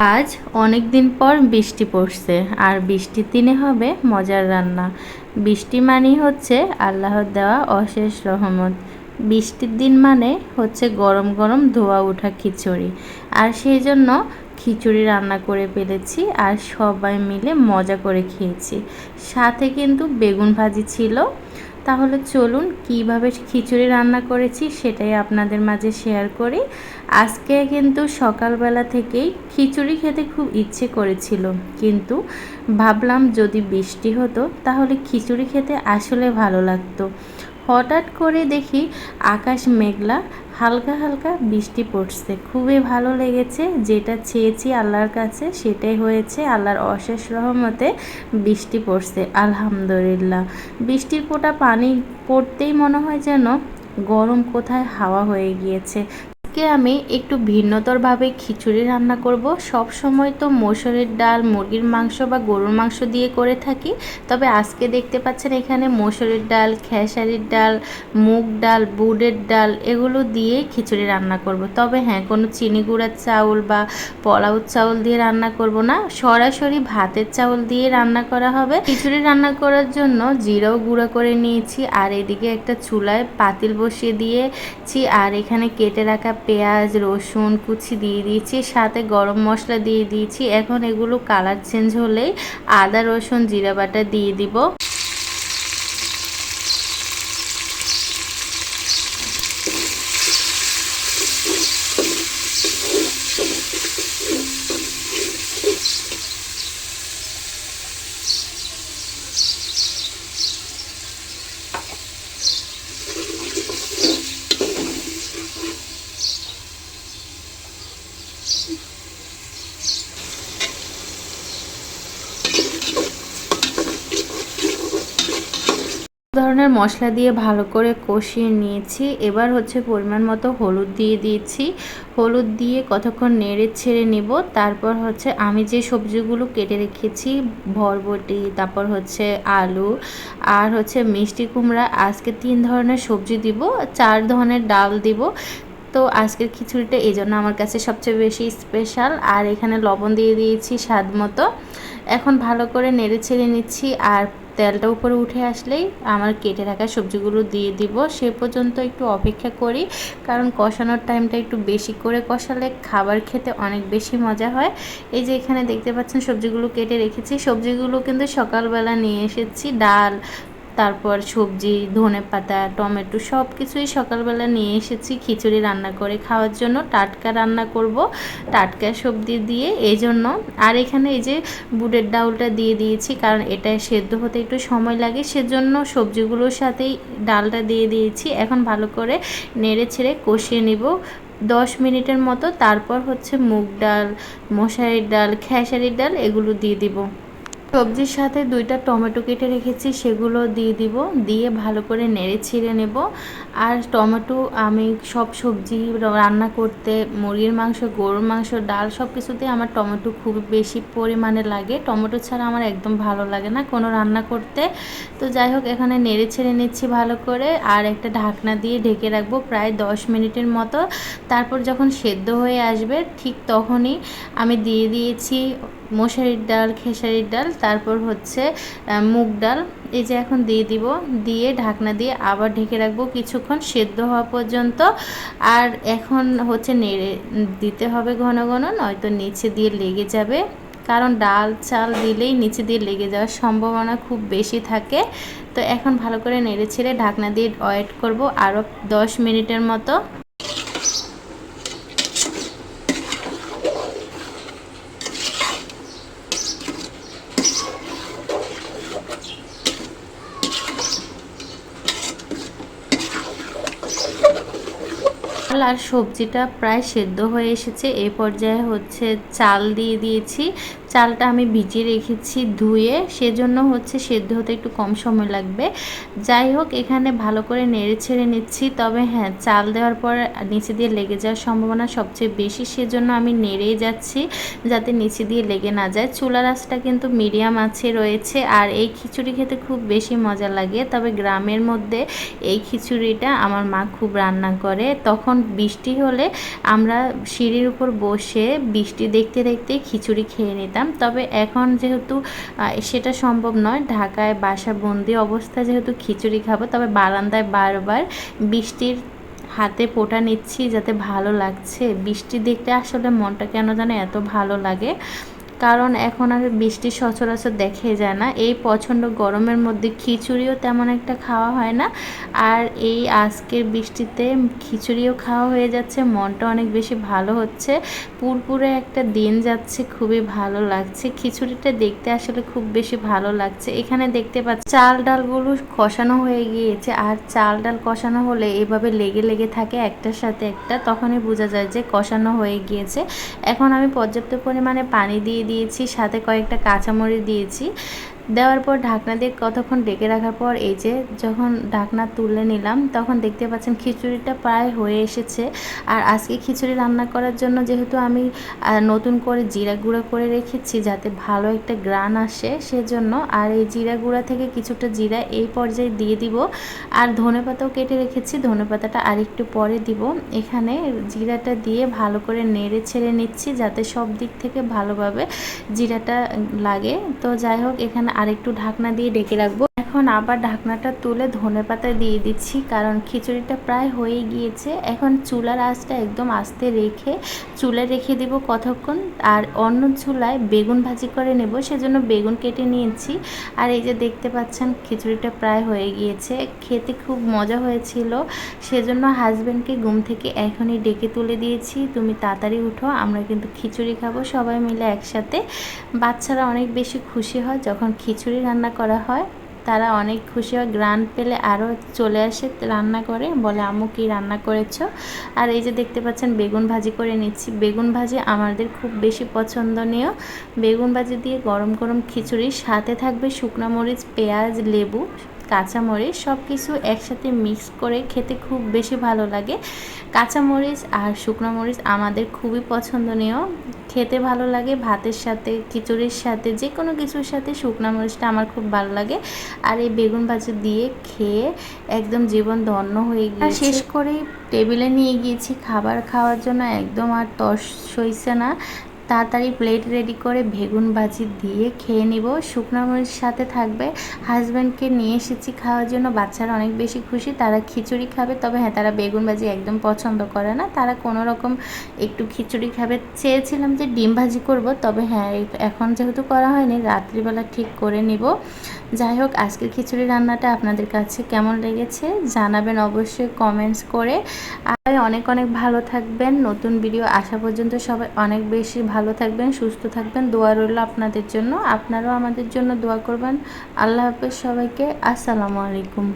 আজ অনেক দিন পর বৃষ্টি পড়ছে, আর বৃষ্টির দিনে হবে মজার রান্না। বৃষ্টি মানেই হচ্ছে আল্লাহর দেওয়া অশেষ রহমত। বৃষ্টির দিন মানে হচ্ছে গরম গরম ধোয়া ওঠা খিচুড়ি। আর সেই জন্য খিচুড়ি রান্না করে ফেলেছি আর সবাই মিলে মজা করে খেয়েছি। সাথে কিন্তু বেগুন ভাজি ছিল তাহলে চলুন কীভাবে খিচুড়ি রান্না করেছি সেটাই আপনাদের মাঝে শেয়ার করি। আজকে কিন্তু সকালবেলা থেকেই খিচুড়ি খেতে খুব ইচ্ছে করেছিল। কিন্তু ভাবলাম যদি বৃষ্টি হতো তাহলে খিচুড়ি খেতে আসলে ভালো লাগতো। হঠাৎ করে দেখি আকাশ মেঘলা হালকা হালকা বৃষ্টি পড়ছে। খুবই ভালো লেগেছে, যেটা চেয়েছি আল্লাহর কাছে, সেটাই হয়েছে আল্লাহর অশেষ রহমতে বৃষ্টি পড়ছে, আলহামদুলিল্লাহ। বৃষ্টির ফোঁটা পানি পড়তেই মনে হয় যেন গরম কোথায় হাওয়া হয়ে গিয়েছে। আজকে আমি একটু ভিন্নতরভাবে খিচুড়ি রান্না করব। সব সময় তো মসুরের ডাল, মুরগির মাংস বা গরুর মাংস দিয়ে করে থাকি। তবে আজকে দেখতে পাচ্ছেন এখানে মসুরের ডাল, খেসারির ডাল, মুগ ডাল, বুটের ডাল এগুলো দিয়ে খিচুড়ি রান্না করব। তবে হ্যাঁ কোনো চিনি গুঁড়ার চাউল বা পোলাও চাউল দিয়ে রান্না করব না। সরাসরি ভাতের চাউল দিয়ে রান্না করা হবে। খিচুড়ি রান্না করার জন্য জিরাও গুঁড়া করে নিয়েছি। আর এদিকে একটা চুলায় পাতিল বসিয়ে দিয়েছি। আর এখানে কেটে রাখা পেঁয়াজ, রসুন কুচি দিয়ে দিয়েছি, সাথে গরম মশলা দিয়ে দিয়েছি। এখন এগুলো কালার চেঞ্জ হলেই আদা, রসুন, জিরা বাটা দিয়ে দিব। ধরনের মশলা দিয়ে ভালো করে কষিয়ে নিয়েছি। এবার হচ্ছে পরিমাণ মতো হলুদ দিয়ে দিয়েছি। হলুদ দিয়ে কতক্ষণ নেড়ে ছেড়ে নিব, তারপর হচ্ছে আমি যে সবজিগুলো কেটে রেখেছি ভরবটি তারপর হচ্ছে আলু, আর হচ্ছে মিষ্টি কুমড়া, আজকে তিন ধরনের সবজি দিব, চার ধরনের ডাল দিব। তো আজকের খিচুড়িটা এই জন্য আমার কাছে সবচেয়ে বেশি স্পেশাল আর এখানে লবণ দিয়ে দিয়েছি স্বাদ মতো। এখন ভালো করে নেড়ে ছেড়ে নিচ্ছি, আর তেলটা উপরে উঠে আসলেই আমার কেটে রাখা সবজিগুলো দিয়ে দিব। সে পর্যন্ত একটু অপেক্ষা করি, কারণ কষানোর টাইমটা একটু বেশি করে কষালে খাবার খেতে অনেক বেশি মজা হয়। এই যে এখানে দেখতে পাচ্ছেন সবজিগুলো কেটে রেখেছি। সবজিগুলো কিন্তু সকালবেলা নিয়ে এসেছি, ডাল তারপর সবজি ধনে পাতা টমেটো সব কিছুই সকালবেলা নিয়ে এসেছি খিচুড়ি রান্না করে খাওয়ার জন্য। টাটকা রান্না করব, টাটকা সবজি দিয়ে। এই জন্য আর এখানে এই যে বুটের ডাউলটা দিয়ে দিয়েছি, কারণ এটা সেদ্ধ হতে একটু সময় লাগে, সেজন্য সবজিগুলোর সাথেই ডালটা দিয়ে দিয়েছি। এখন ভালো করে নেড়ে ছেড়ে কষিয়ে নিব। দশ মিনিটের মতো, তারপর হচ্ছে মুগ ডাল, মশারির ডাল, খেসারির ডাল, এগুলো দিয়ে দিব। সবজির সাথে দুইটা টমেটো কেটে রেখেছি, সেগুলো দিয়ে দিব, দিয়ে ভালো করে নেড়ে ছিঁড়ে নেব। আর টমেটো আমি সব সবজি রান্না করতে, মুরগির মাংস, গরুর মাংস, ডাল সব কিছুতে আমার টমেটো খুব বেশি পরিমাণে লাগে। টমেটো ছাড়া আমার একদম ভালো লাগে না কোনো রান্না করতে। তো যাই হোক, এখানে নেড়ে ছেড়ে নিচ্ছি ভালো করে। আর একটা ঢাকনা দিয়ে ঢেকে রাখব প্রায় দশ মিনিটের মতো। তারপর যখন সেদ্ধ হয়ে আসবে, ঠিক তখনই আমি দিয়ে দিয়েছি মশারির ডাল, খেসারির ডাল, তারপর হচ্ছে মুগ ডাল। এই যে এখন দিয়ে দিব, দিয়ে ঢাকনা দিয়ে আবার ঢেকে রাখব কিছুক্ষণ সেদ্ধ হওয়া পর্যন্ত। আর এখন হচ্ছে নেড়ে দিতে হবে ঘন ঘন, নয়তো নিচে দিয়ে লেগে যাবে। কারণ ডাল, চাল দিলেই নিচে দিয়ে লেগে যাওয়ার সম্ভাবনা খুব বেশি থাকে। তো এখন ভালো করে নেড়ে ছেড়ে ঢাকনা দিয়ে ওয়েট করব আরও দশ মিনিটের মতো। ডাল আর সবজিটা প্রায় সেদ্ধ হয়ে এসেছে। এ পর্যায়ে হচ্ছে চাল দিয়ে দিয়েছি। চালটা আমি ভিজিয়ে রেখেছি ধুয়ে, সেজন্য হচ্ছে সেদ্ধ হতে একটু কম সময় লাগবে। যাই হোক, এখানে ভালো করে নেড়ে ছেড়ে নিচ্ছি। তবে হ্যাঁ চাল দেওয়ার পর নিচে দিয়ে লেগে যাওয়ার সম্ভাবনা সবচেয়ে বেশি, সেজন্য আমি নেড়েই যাচ্ছি যাতে নিচে দিয়ে লেগে না যায়। চুলা রাসটা কিন্তু মিডিয়াম আছে, রয়েছে, আর এই খিচুড়ি খেতে খুব বেশি মজা লাগে। তবে গ্রামের মধ্যে এই খিচুড়িটা আমার মা খুব রান্না করে। তখন বৃষ্টি হলে আমরা সিঁড়ির উপর বসে বৃষ্টি দেখতে দেখতে খিচুড়ি খেয়ে নিতাম। তবে এখন যেহেতু সেটা সম্ভব নয়। ঢাকায় বাসা বন্দি অবস্থা যেহেতু খিচুড়ি খাব, তবে বারান্দায় বারবার বৃষ্টির হাতে পোটা নিচ্ছি যাতে ভালো লাগছে। বৃষ্টি দেখতে আসলে মনটা কেন জানে এত ভালো লাগে। কারণ এখন আর বৃষ্টি সচরাচর দেখে যায় না। এই প্রচণ্ড গরমের মধ্যে খিচুড়িও তেমন একটা খাওয়া হয় না। আর এই আজকের বৃষ্টিতে খিচুড়িও খাওয়া হয়ে যাচ্ছে, মনটা অনেক বেশি ভালো হচ্ছে। পুরপুরে একটা দিন যাচ্ছে, খুবই ভালো লাগছে। খিচুড়িটা দেখতে আসলে খুব বেশি ভালো লাগছে। এখানে দেখতে পাচ্ছি চাল ডালগুলো কষানো হয়ে গিয়েছে। আর চাল ডাল কষানো হলে এভাবে লেগে লেগে থাকে একটার সাথে একটা, তখনই বোঝা যায় যে কষানো হয়ে গিয়েছে। এখন আমি পর্যাপ্ত পরিমাণে পানি দিয়ে দিয়েছি সাথে কয়েকটা কাঁচামরিচ দিয়েছি। দেওয়ার পর ঢাকনা দিয়ে কতক্ষণ ডেকে রাখার পর এই যে যখন ঢাকনা তুলে নিলাম, তখন দেখতে পাচ্ছেন খিচুড়িটা প্রায় হয়ে এসেছে। আর আজকে খিচুড়ি রান্না করার জন্য যেহেতু আমি নতুন করে জিরা গুঁড়া করে রেখেছি যাতে ভালো একটা গ্রান আসে সেজন্য, আর এই জিরা গুঁড়া থেকে কিছুটা জিরা এই পর্যায়ে দিয়ে দিব। আর ধনে পাতাও কেটে রেখেছি, ধনে পাতাটা আরেকটু পরে দিব। এখানে জিরাটা দিয়ে ভালো করে নেড়ে ছেড়ে নিচ্ছি যাতে সব দিক থেকে ভালোভাবে জিরাটা লাগে। তো যাই হোক, এখানে আরেকটু ঢাকনা দিয়ে ডেকে রাখব। এখন আবার ঢাকনাটা তুলে ধনে পাতা দিয়ে দিচ্ছি, কারণ খিচুড়িটা প্রায় হয়ে গিয়েছে। এখন চুলার আঁচটা একদম আস্তে রেখে চুলে রেখে দিব কতক্ষণ, আর অন্য চুলায় বেগুন ভাজি করে নেব, সেজন্য বেগুন কেটে নিয়েছি। আর এই যে দেখতে পাচ্ছেন, খিচুড়িটা প্রায় হয়ে গিয়েছে। খেতে খুব মজা হয়েছিল, সেজন্য হাজব্যান্ডকে ঘুম থেকে এখনই ডেকে তুলে দিয়েছি। তুমি তাড়াতাড়ি উঠো, আমরা কিন্তু খিচুড়ি খাব, সবাই মিলে একসাথে। বাচ্চারা অনেক বেশি খুশি হয় যখন খিচুড়ি রান্না করা হয়। তারা অনেক খুশি হয় গ্রান পেলে আরও চলে আসে রান্না করে, বলে, আম্মু, কি রান্না করেছ? আর এই যে দেখতে পাচ্ছেন, বেগুন ভাজি করে নিচ্ছি। বেগুন ভাজি আমাদের খুব বেশি পছন্দনীয়। বেগুন ভাজি দিয়ে গরম গরম খিচুড়ি, সাথে থাকবে শুকনো মরিচ, পেঁয়াজ, লেবু কাঁচামরিচ সব কিছু একসাথে মিক্স করে খেতে খুব বেশি ভালো লাগে। কাঁচামরিচ আর শুকনো মরিচ আমাদের খুবই পছন্দনীয়। খেতে ভালো লাগে ভাতের সাথে খিচুড়ির সাথে যে কোনো কিছুর সাথে শুকনো মরিচটা আমার খুব ভালো লাগে। আর এই বেগুন ভাজি দিয়ে খেয়ে একদম জীবন ধন্য হয়ে গিয়ে শেষ করে টেবিলে নিয়ে গিয়েছি খাবার খাওয়ার জন্য একদম আর তস সইছে না। তাড়াতাড়ি প্লেট রেডি করে বেগুন ভাজি দিয়ে খেয়ে নিব। শুকনো মরিচ সাথে থাকবে। হাজব্যান্ডকে নিয়ে এসেছি খাওয়ার জন্য। বাচ্চারা অনেক বেশি খুশি। তারা খিচুড়ি খাবে। তবে হ্যাঁ তারা বেগুন ভাজি একদম পছন্দ করে না। তারা কোনো রকম একটু খিচুড়ি খাবে। চেয়েছিলাম যে ডিম ভাজি করব। তবে হ্যাঁ এখন যেহেতু করা হয়নি, রাত্রিবেলা ঠিক করে নিব। যাই হোক, আজকের খিচুড়ি রান্নাটা আপনাদের কাছে কেমন লেগেছে জানাবেন অবশ্যই কমেন্টস করে। আর অনেক অনেক ভালো থাকবেন। নতুন ভিডিও আসা পর্যন্ত সবাই অনেক বেশি ভালো থাকবেন, সুস্থ থাকবেন। দোয়া রইল আপনাদের জন্য। আপনারাও আমাদের জন্য দোয়া করবেন। আল্লাহ হাফেজ সবাইকে। আসসালামু আলাইকুম।